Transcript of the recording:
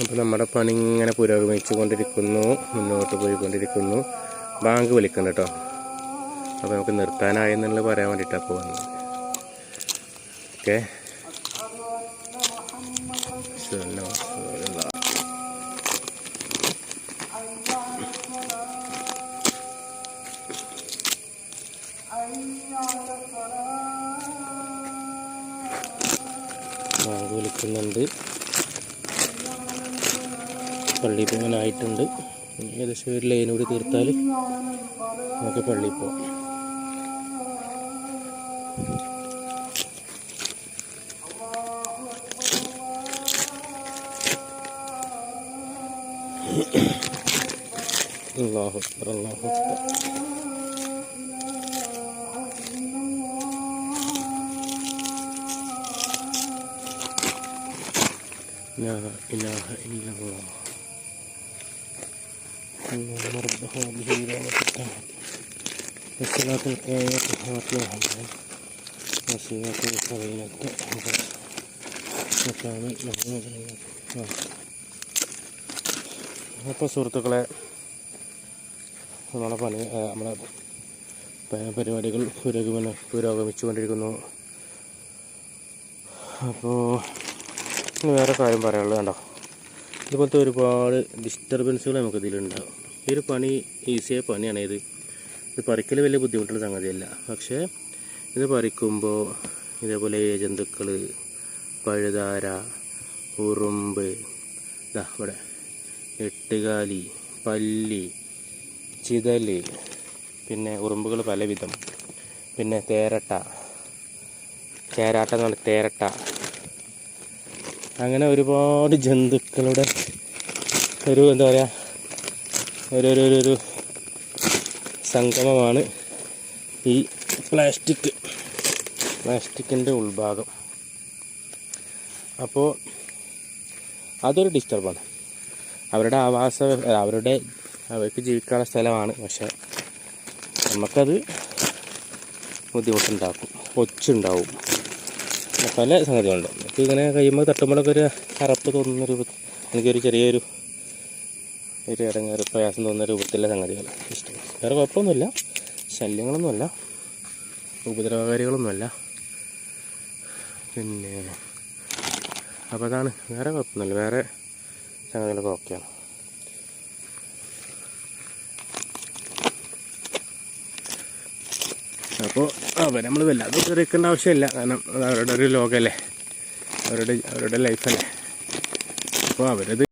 അപ്പോൾ നമ്മുടെ പണി ഇങ്ങനെ പുരോഗമിച്ചു കൊണ്ടിരിക്കുന്നു മുന്നോട്ട് പോയിക്കൊണ്ടിരിക്കുന്നു. ബാങ്ക് വിളിക്കുന്നുണ്ട് കേട്ടോ അപ്പോൾ നമുക്ക് നിർത്താനായി എന്നുള്ളത് പറയാൻ വേണ്ടിയിട്ടാണ് അപ്പോൾ വന്നത്. ഓക്കെ. ബാങ്ക് വിളിക്കുന്നുണ്ട്. പള്ളി പോകാനായിട്ടുണ്ട് ഇനി ഏകദേശം ഒരു ലൈൻ കൂടി തീർത്താൽ നമുക്ക് പള്ളിയിൽ പോവാം അല്ലാഹു അക്ബർ അല്ലാഹു അക്ബർ لا إله إلا الله اللهم رب هذه الدعوة التامة والصلاة القائمة وأطلعها معا وصيغة القبيلة التأهبة مقام محمد അപ്പോൾ സുഹൃത്തുക്കളെ നമ്മളെ പണി ആ, നമ്മളെ പ- പരിപാടികൾ പുരോഗമന പുരോഗമിച്ചുകൊണ്ടിരിക്കുന്നു അപ്പോൾ ഇനി വേറെ കാര്യം പറയാനുള്ളത് കണ്ടോ ഇതുപോലത്തെ ഒരുപാട് ഡിസ്റ്റർബൻസുകൾ നമുക്ക് ഇതിലുണ്ടാകും ഈ ഒരു പണി ഈസിയായ പണിയാണ്. ഇത് ഇത് പറിക്കൽ വലിയ ബുദ്ധിമുട്ടുള്ള സംഗതിയല്ല. പക്ഷേ ഇത് പറിക്കുമ്പോൾ ഇതേപോലെ ജന്തുക്കൾ പഴുതാര ഉറുമ്പ് ഇതാ ഇവിടെ എട്ടുകാലി പല്ലി ചിതൽ പിന്നെ ഉറുമ്പുകൾ പലവിധം. പിന്നെ തേരട്ട ചേരാട്ട എന്ന് തേരട്ട അങ്ങനെ ഒരുപാട് ജന്തുക്കളുടെ ഒരു എന്താ പറയുക ഒരു ഒരു ഒരു സംഗമമാണ് ഈ പ്ലാസ്റ്റിക് പ്ലാസ്റ്റിക്കിന്റെ ഉൾഭാഗം. അപ്പോൾ അതൊരു ഡിസ്റ്റർബാണ്. അവരുടെ ആവാസ അവരുടെ അവർക്ക് ജീവിക്കാനുള്ള സ്ഥലമാണ് പക്ഷെ നമുക്കത് ബുദ്ധിമുട്ടുണ്ടാക്കും ഒച്ചുണ്ടാവും പല സംഗതികളുണ്ട്. ഇങ്ങനെ കഴിയുമ്പോൾ തട്ടുമ്പോഴൊക്കെ ഒരു അറപ്പ് തോന്നുന്ന രൂപത്തിൽ എനിക്കൊരു ചെറിയൊരു ഒരു ഇടങ്ങേറ് പ്രയാസം തോന്നുന്ന രൂപത്തിലുള്ള സംഗതികൾ ഇഷ്ടം. വേറെ കുഴപ്പമൊന്നുമില്ല. ശല്യങ്ങളൊന്നുമല്ല. ഉപദ്രവകാരികളൊന്നുമല്ല. പിന്നെ അപ്പോൾ അതാണ്. വേറെ കുഴപ്പമൊന്നുമില്ല. വേറെ സംഗതികളൊക്കെ ഓക്കെയാണ്. അപ്പോൾ അവർ നമ്മൾ വല്ലാതെ ഉപദ്രവിക്കേണ്ട ആവശ്യമില്ല. കാരണം അവരുടെ ഒരു ലോകമല്ലേ? അവരുടെ അവരുടെ ലൈഫല്ലേ അപ്പോൾ അവരത്